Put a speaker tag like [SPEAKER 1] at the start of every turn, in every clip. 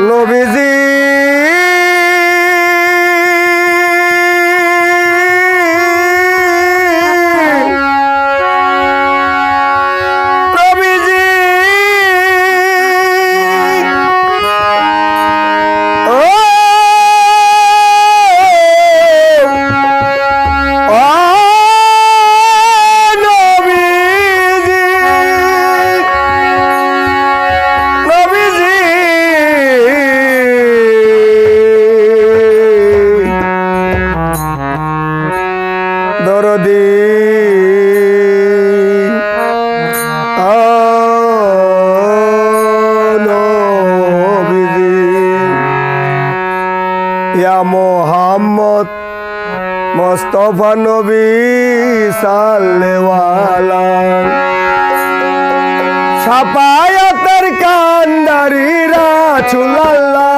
[SPEAKER 1] নবীজি দরদি মোহাম্মদ মোস্তফা নবী সালেওয়ালা সাপায়াতের কান্দারিরা চুলাল্লা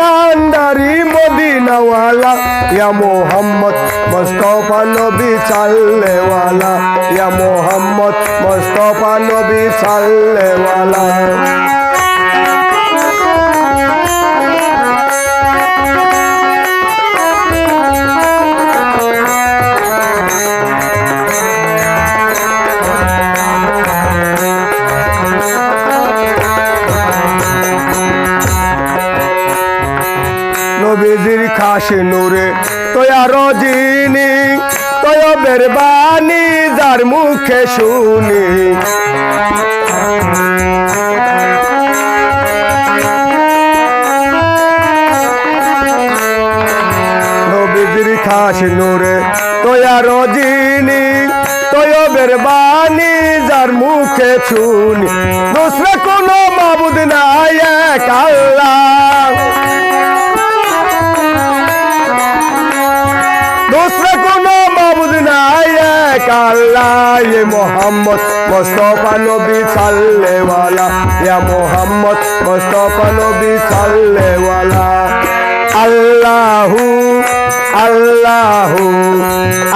[SPEAKER 1] কান্দারি মদিনাওয়ালা ইয়া মোহাম্মদ মুস্তফা নবী সাল্লেওয়ালা ইয়া মোহাম্মদ মুস্তফা নবী সাল্লেওয়ালা। খাসে নূরে, তয়া রজিনি, তয় বেরবানি, যার মুখে শুনি। নূরে, তয়া রজিনি, তয় বেরবানি, যার মুখে শুনি। দুসরা কোনো মাবুদ নাই এক আল্লাহ। আল্লাহ মোহাম্মদ মোস্তফা নবী সাল্লেওয়ালা ইয়া মোহাম্মদ মোস্তফা নবী সাল্লেওয়ালা আল্লাহু আল্লাহু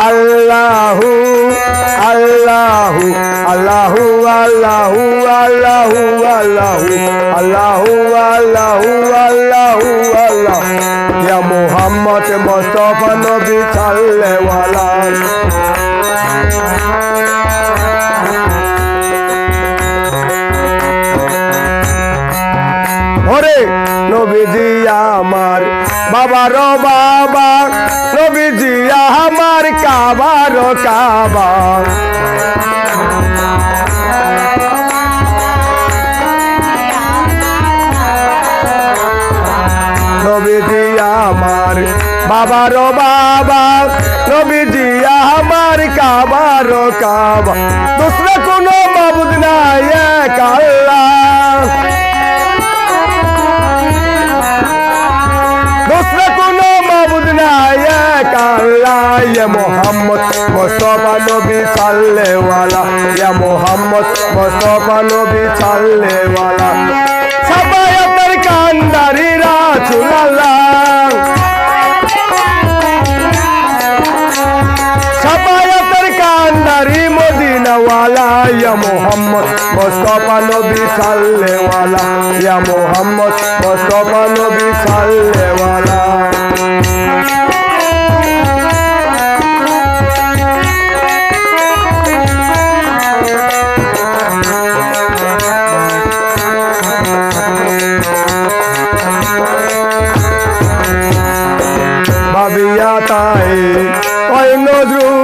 [SPEAKER 1] আল্লাহু আল্লাহু আল্লাহু আল্লাহু আল্লাহু আল্লাহু আল্লাহু আল্লাহু আল্লাহু আল্লাহ ইয়া মোহাম্মদ মোস্তফা নবী সাল্লেওয়ালা ওরে নবীজি আমার বাবার বাবা নবীজি আমার কাবার কাবা। নবীজি আমার বাবার বাবা নবীজি আমার কাবার কাবা। দোসরা কোনো মাবুদ নাই এক আল্লাহ দোসরা কোনো নাই এক ইয়ে মোহাম্মদ মোস্তফা নবী সাল্লেওয়ালা। ইয়ে মোহাম্মদ মোস্তফা নবী সাল্লেওয়ালা। সবাই আপনার কান্দারিরা চুলাল্লা। সাবায়াতের কান্দারি মদিনাওয়ালা, ইয়া মোহাম্মদ, মুস্তাফা নবী সাল্লে ওয়ালা ইয়া মোহাম্মদ, মুস্তাফা নবী সাল্লে ওয়ালা ভাবিয়া তাই, ওই নজরুলে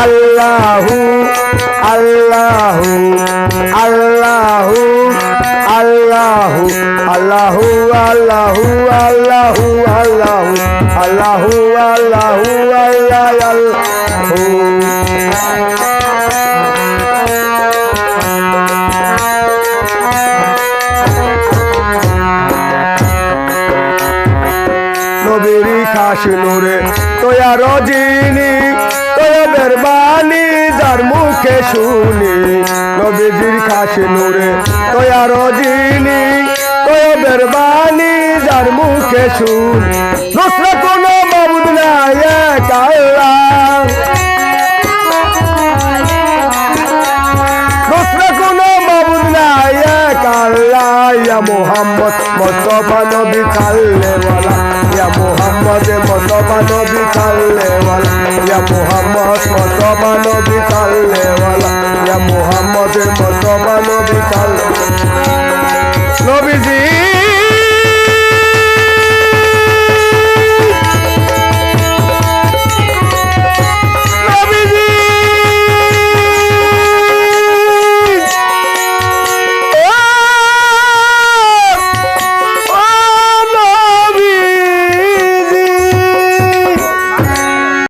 [SPEAKER 1] আল্লাহু আল্লাহু আল্লাহু আল্লাহু আল্লাহু আল্লাহু আল্লাহু আল্লাহু আল্লাহু আল্লাহু আল্লাহু নবীরি খাস নূরে তোয়া রজিনী তোয়া বেরবানি যার মুখে শুনি, নবীজির খাস নূরে তোয়া রজিনী তোয়া বেরবানি যার মুখে শুনি। দুসরা কোনো মাবুদ নাই কোনো মাবুদ নাই ইয়া মোহাম্মদ, মুস্তফা নবী খাল্লেওয়ালা ইয়া মোহাম্মদ মুস্তফা নবী খাল্লেওয়ালা ইয়া মোহাম্মদ, মুস্তফা নবী খাল্লেওয়ালা ইয়া মোহাম্মদ মুস্তফা নবী খাল্লে নবীজি